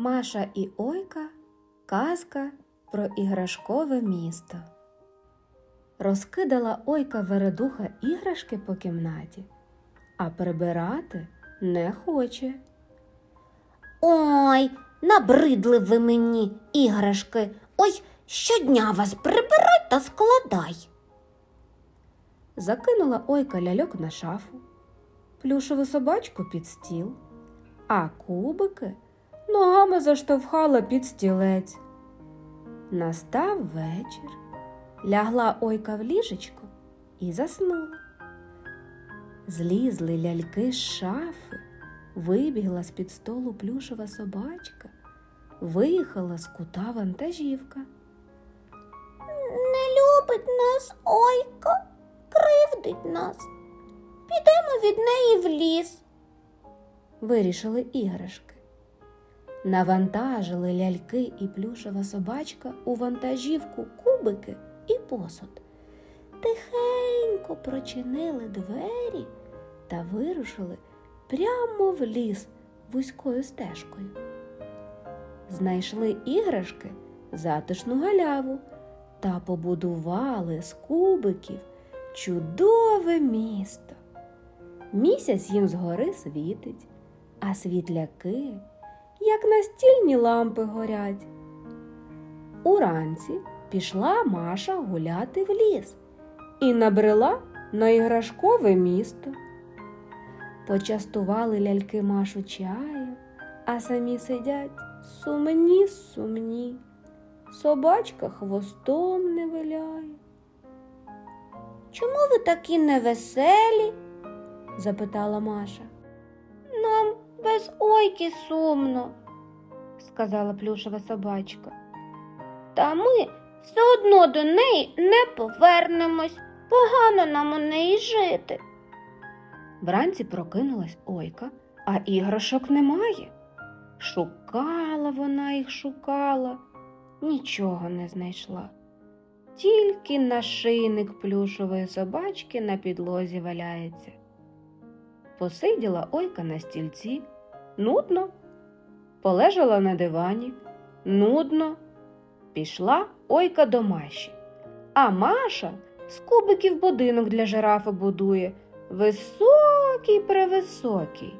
Маша і Ойка казка про іграшкове місто. Розкидала Ойка вередуха іграшки по кімнаті, а прибирати не хоче. Ой, набридли ви мені іграшки. Ой, щодня вас прибирай та складай. Закинула Ойка ляльок на шафу, плюшеву собачку під стіл, а кубики ногами заштовхала під стілець. Настав вечір. Лягла Ойка в ліжечко і заснула. Злізли ляльки з шафи, вибігла з-під столу плюшева собачка, виїхала з кута вантажівка. Не любить нас ойка, кривдить нас. Підемо від неї в ліс. вирішили іграшки. Навантажили ляльки і плюшева собачка у вантажівку кубики і посуд. Тихенько прочинили двері та вирушили прямо в ліс вузькою стежкою. Знайшли іграшки затишну галяву та побудували з кубиків чудове місто. Місяць їм згори світить, а світляки, як настільні лампи горять. Уранці пішла Маша гуляти в ліс і набрела на іграшкове місто. Почастували ляльки Машу чаєм, а самі сидять сумні сумні. Собачка хвостом не виляє. Чому ви такі невеселі? запитала Маша. Без ойки сумно. сказала плюшева собачка. Та ми все одно до неї не повернемось. Погано нам у неї жити. Вранці прокинулась Ойка, а іграшок немає. Шукала вона їх шукала, нічого не знайшла. Тільки нашийник плюшової собачки на підлозі валяється. Посиділа Ойка на стільці, нудно. Полежала на дивані, нудно. Пішла Ойка до Маші. А Маша з кубиків будинок для жирафа будує. Високий превисокий.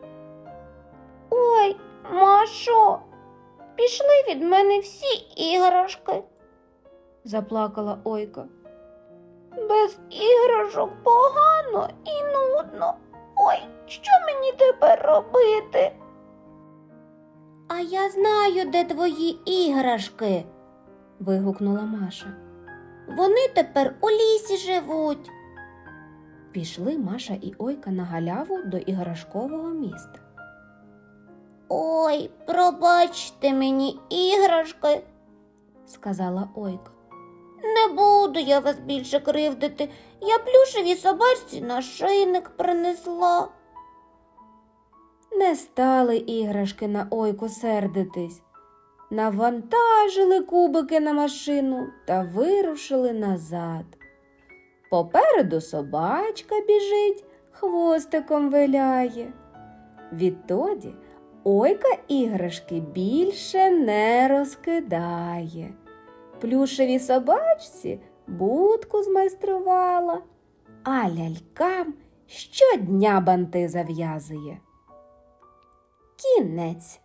Ой, Машо, пішли від мене всі іграшки. заплакала Ойка. Без іграшок погано і нудно. Ой, що мені тепер робити? А я знаю, де твої іграшки. вигукнула Маша. Вони тепер у лісі живуть. Пішли Маша і Ойка на галяву до іграшкового міста. Ой, пробачте мені іграшки. Сказала Ойка. Не буду я вас більше кривдити. Я плюшевій собачці нашийник принесла. Не стали іграшки на Ойку сердитись. Навантажили кубики на машину та вирушили назад. Попереду собачка біжить, хвостиком виляє. Відтоді Ойка іграшки більше не розкидає. Плюшевій собачці будку змайструвала, а лялькам щодня банти зав'язує. Кінець.